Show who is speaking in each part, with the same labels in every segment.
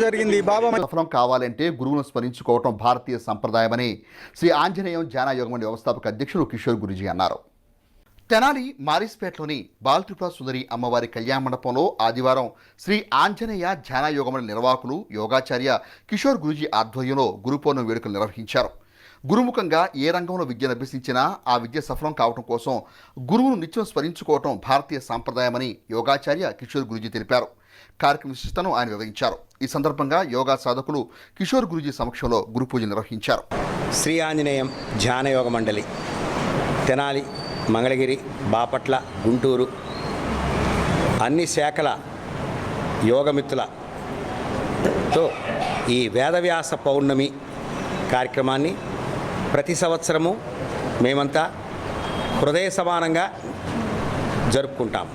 Speaker 1: జరిగింది బాబా
Speaker 2: సఫలం కావాలంటే గురువును స్మరించుకోవటం భారతీయ సంప్రదాయమని శ్రీ ఆంజనేయం ధ్యానయోగమని వ్యవస్థాపక అధ్యక్షులు కిషోర్ గురుజీ అన్నారు. తెనాలి మారిస్పేటలోని బాలత్రిపుర సుందరి అమ్మవారి కళ్యాణ మండపంలో ఆదివారం శ్రీ ఆంజనేయ ధ్యానయోగముల నిర్వాహకులు యోగాచార్య కిషోర్ గురుజీ ఆధ్వర్యంలో గురు పౌర్ణమి వేడుకలు నిర్వహించారు. గురుముఖంగా ఏ రంగంలో విద్యను అభ్యసించినా ఆ విద్య సఫలం కావటం కోసం గురువును నిత్యం స్మరించుకోవటం భారతీయ సాంప్రదాయమని యోగాచార్య కిషోర్ గురుజీ తెలిపారు. కార్యక్రమ విశిష్టను ఆయన వివరించారు. ఈ సందర్భంగా యోగా సాధకులు కిషోర్ గురుజీ సమక్షంలో గురు పూజ నిర్వహించారు.
Speaker 3: శ్రీ ఆంజనేయం ధ్యానయోగ మండలి తెనాలి మంగళగిరి బాపట్ల గుంటూరు అన్ని శాఖల యోగమిత్రులతో ఈ వేదవ్యాస పౌర్ణమి కార్యక్రమాన్ని ప్రతి సంవత్సరము మేమంతా హృదయ సమానంగా జరుపుకుంటాం.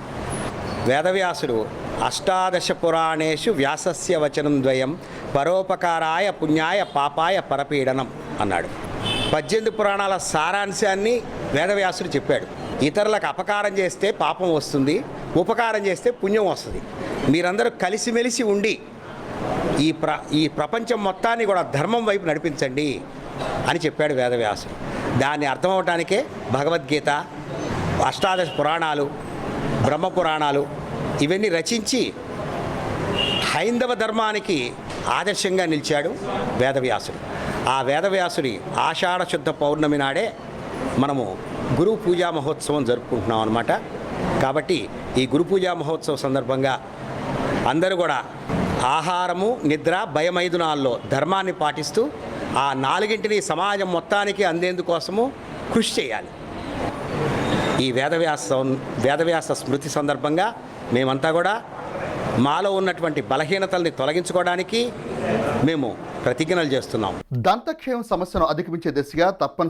Speaker 3: వేదవ్యాసుడు అష్టాదశ పురాణేషు వ్యాసస్య వచనం ద్వయం పరోపకారాయ పుణ్యాయ పాపాయ పరపీడనం అన్నాడు. పద్దెనిమిది పురాణాల సారాంశాన్ని వేదవ్యాసుడు చెప్పాడు. ఇతరులకు అపకారం చేస్తే పాపం వస్తుంది ఉపకారం చేస్తే పుణ్యం వస్తుంది. మీరందరూ కలిసిమెలిసి ఉండి ఈ ప్ర ఈ ప్రపంచం మొత్తాన్ని కూడా ధర్మం వైపు నడిపించండి అని చెప్పాడు వేదవ్యాసుడు. దాన్ని అర్థం అవటానికే భగవద్గీత అష్టాదశ పురాణాలు బ్రహ్మ పురాణాలు ఇవన్నీ రచించి హైందవ ధర్మానికి ఆదర్శంగా నిలిచాడు వేదవ్యాసుడు. ఆ వేదవ్యాసుడి ఆషాఢ శుద్ధ పౌర్ణమి నాడే మనము గురు పూజా మహోత్సవం జరుపుకుంటున్నాం అనమాట కాబట్టి ఈ గురు పూజా మహోత్సవం సందర్భంగా అందరూ కూడా ఆహారము నిద్ర భయమైదునాల్లో ధర్మాన్ని పాటిస్తూ ఆ నాలుగింటిని సమాజం మొత్తానికి అందేందుకోసము కృషి చేయాలి. ఈ వేదవ్యాస వేదవ్యాస స్మృతి సందర్భంగా మేమంతా కూడా మాలో ఉన్నటువంటి బలహీనతల్ని తొలగించుకోవడానికి మేము ప్రతిజ్ఞలు చేస్తున్నాం.
Speaker 2: దంతక్షయం సమస్యను అధిగమించే దిశగా తప్పని